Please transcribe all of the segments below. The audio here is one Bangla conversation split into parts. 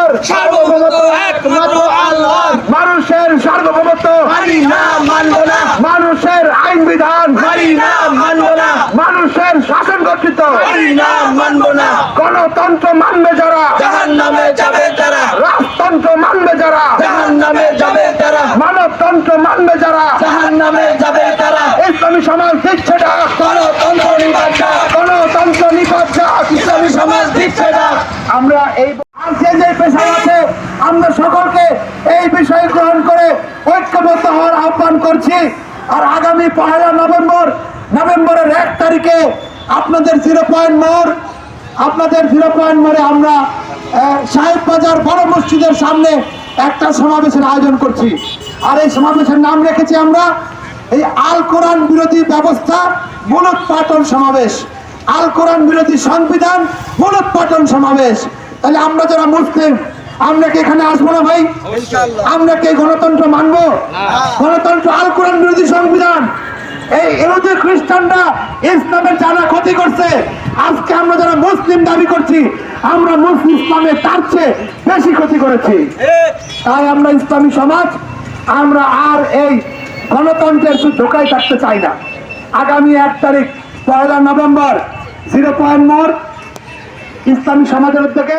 আল্লাহর একমাত্র মানুষের সার্বভৌমত্ব মানি না মানব না। মানুষের আইন বিধান মানি না মানব না। মানুষের শাসন গঠিত। মানি না মানব না। গণতন্ত্র মানবে যারা। জাহান্নামে যাবে তারা। রাজতন্ত্র মানবে যারা। যাবে তারা। মানবতন্ত্র মানবে যারা। জাহান্নামে যাবে তারা। ইসলামী সমাজ দিচ্ছে ডাক গণতন্ত্র নিপাত ডাক গণতন্ত্র নিপাত ডাক ইসলামী সমাজ দিচ্ছে না। আমরা এই করছি। আর আগামী পহেলা নভেম্বর, নভেম্বরের এক তারিখে আপনাদের জিরো পয়েন্ট মোড়, আপনাদের জিরো পয়েন্ট মোড়ে আমরা সাহেব বাজার বড় মসজিদের সামনে একটা সমাবেশের আয়োজন করছি। আর এই সমাবেশের নাম রেখেছি আমরা, এই আল কোরআন বিরোধী ব্যবস্থা মূলোৎপাটন সমাবেশ। আল কোরআন বিরোধী সংবিধান মূলোৎপাটন সমাবেশ। তাহলে আমরা যারা মুসলিম আমরা কি এখানে আসব না ভাই? আমরা কি গণতন্ত্র মানবো? গণতন্ত্র আল কোরআন বিরোধী সংবিধান। এই ইহুদি খ্রিস্টানরা ইসলামের যারা ক্ষতি করছে আজকে আমরা যারা মুসলিম দাবি করছি আমরা মুসলিম ইসলামের তার চেয়ে বেশি ক্ষতি করেছি। তাই আমরা ইসলামী সমাজ আমরা আর এই গণতন্ত্রের ধোকায় থাকতে চাই না। আগামী এক তারিখ পয়লা নভেম্বর জিরো পয়েন্ট মোড় ইসলামী সমাজের উদ্যোগে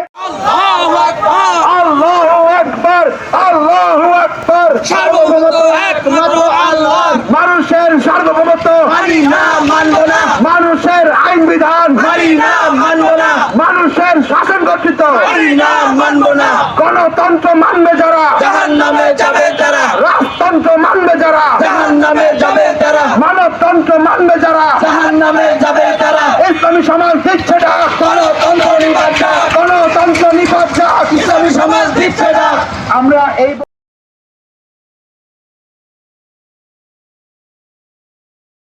আল্লাহ একবার আল্লাহ একবার সার্বভৌমত্ব একমাত্র আল্লাহ মানুষের সার্বভৌমত্ব মানি না মানব না। মানুষের আইন বিধান মানি না মানব না। মানুষের শাসন গঠিত। মানি না মানব না। গণতন্ত্র মানবে যারা। জাহান নামে যাবে তারা। রাজতন্ত্র মানবে যারা। জাহান নামে যাবে তারা। মানবতন্ত্র মানবে যারা। জাহান নামে যাবে তারা। ইসলামী সমাজ